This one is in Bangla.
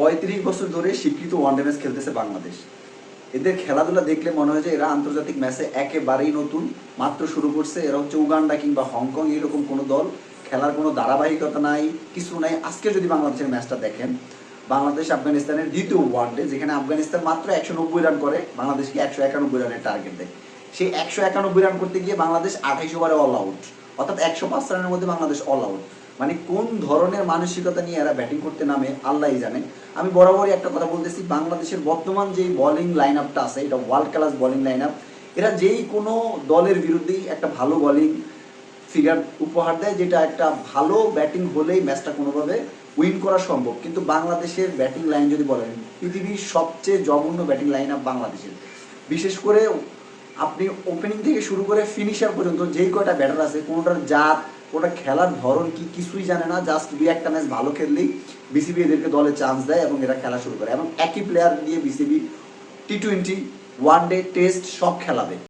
পঁয়ত্রিশ বছর ধরে স্বীকৃত ওয়ানডে ম্যাচ খেলতেছে বাংলাদেশ। এদের খেলাধুলা দেখলে মনে হয় যে এরা আন্তর্জাতিক ম্যাচে একেবারেই নতুন। মাত্র শুরু করছে, এরা হচ্ছে উগান্ডা কিংবা হংকং এরকম কোনো দল। খেলার কোনো ধারাবাহিকতা নাই, কিছু নাই। আজকে যদি বাংলাদেশের ম্যাচটা দেখেন, বাংলাদেশ আফগানিস্তানের দ্বিতীয় ওয়ানডে যেখানে আফগানিস্তান মাত্র একশো নব্বই রান করে, বাংলাদেশকে একশো একানব্বই রানের টার্গেট দেয়। সেই একশো একানব্বই রান করতে গিয়ে বাংলাদেশ আঠাইশ ওভারে অল আউট অর্থাৎ একশো পাঁচ রানের মধ্যে বাংলাদেশ অল আউট মানে কোন ধরনের মানসিকতা নিয়ে এরা ব্যাটিং করতে নামে, আল্লাহই জানে। আমি বরাবরই একটা কথা বলতেছি, বাংলাদেশের বর্তমান যে বোলিং লাইন আপটা আছে, এটা world class bowling line up এরা যেই কোনো দলের বিরুদ্ধেই একটা ভালো বোলিং ফিগার উপহার দেয়, যেটা একটা ভালো ব্যাটিং হলেই ম্যাচটা কোনোভাবে উইন করা সম্ভব। কিন্তু বাংলাদেশের ব্যাটিং লাইন যদি বলেন, পৃথিবীর সবচেয়ে জঘন্য ব্যাটিং লাইন আপ বাংলাদেশের। বিশেষ করে আপনি ওপেনিং থেকে শুরু করে ফিনিশার পর্যন্ত যেই কয়টা ব্যাটার আছে, কোনোটার জাত ওটা খেলার ধরন কি কিছুই জানে না জাস্ট দুই একটা ম্যাচ ভালো খেললেই বিসিবি এদেরকে দলে চান্স দেয় এবং এরা খেলা শুরু করে। এবং একই প্লেয়ার দিয়ে BCB T twenty one day test সব খেলাবে।